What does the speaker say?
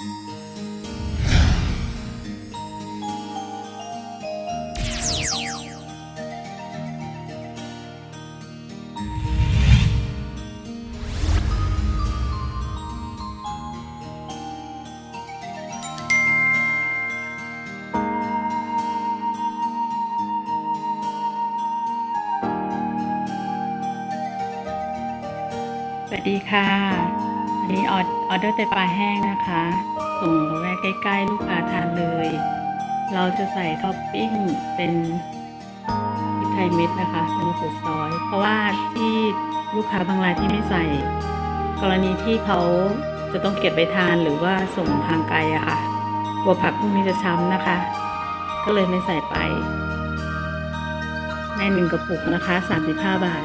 สวัสดีค่ะ นี้ออเดอร์ไตปลาแห้งนะคะ ส่งแวะใกล้ๆลูกค้าทานเลย เราจะใส่ท็อปปิ้งเป็นพริกไทยเม็ดนะคะเป็นมะกรูดซอย เพราะว่าที่ลูกค้าบางรายที่ไม่ใส่ กรณีที่เขาจะต้องเก็บไปทานหรือว่าส่งทางไกลอะค่ะกลัวผักพวกนี้จะช้ำนะคะ ก็เลยไม่ใส่ไปในหนึ่งกระปุกนะคะ 35 บาท